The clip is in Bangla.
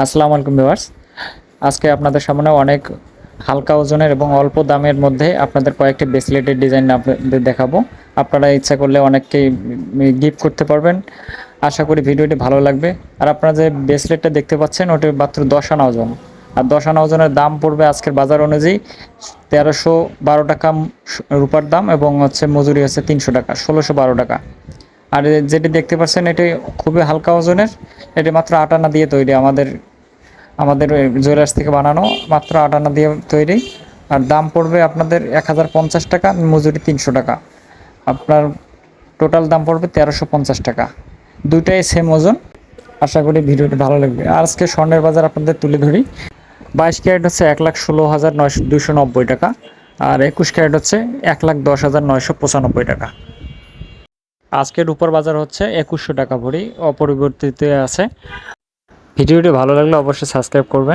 আসসালামু আলাইকুম ভিউয়ার্স। আজকে আপনাদের সামনে অনেক হালকা ওজনের এবং অল্প দামের মধ্যে আপনাদের কয়েকটি ব্রেসলেটের ডিজাইন আপনাদের দেখাবো। আপনারা ইচ্ছা করলে অনেককেই গিফট করতে পারবেন। আশা করি ভিডিওটি ভালো লাগবে। আর আপনারা যে ব্রেসলেটটা দেখতে পাচ্ছেন, ওটি মাত্র দশ আনা ওজন। আর দশ আনা ওজনের দাম পড়বে আজকের বাজার অনুযায়ী তেরোশো বারো টাকা রূপার দাম এবং হচ্ছে মজুরি হচ্ছে তিনশো টাকা, ষোলোশো বারো টাকা। আর যেটি দেখতে পাচ্ছেন, এটি খুবই হালকা ওজনের। এটি মাত্র আট আনা দিয়ে তৈরি আমাদের আমাদের জুয়েলার্স থেকে বানানো, মাত্র আট আনা দিয়ে তৈরি। আর দাম পড়বে আপনাদের এক হাজার পঞ্চাশ টাকা, মজুরি তিনশো টাকা। আপনার টোটাল দাম পড়বে তেরোশো পঞ্চাশ টাকা। দুইটাই সেম ওজন। আশা করি ভিডিওটি ভালো লাগবে। আর আজকে স্বর্ণের বাজার আপনাদের তুলে ধরি। বাইশ ক্যারেট হচ্ছে এক লাখ ষোলো হাজার নয়শো দুশো নব্বই টাকা। আর একুশ ক্যারেট হচ্ছে এক লাখ দশ হাজার নয়শো পঁচানব্বই টাকা। আজকের উপর বাজার হচ্ছে একুশশো টাকা ভরি, অপরিবর্তিত আছে। ভিডিওটি ভালো লাগলে অবশ্যই সাবস্ক্রাইব করবেন।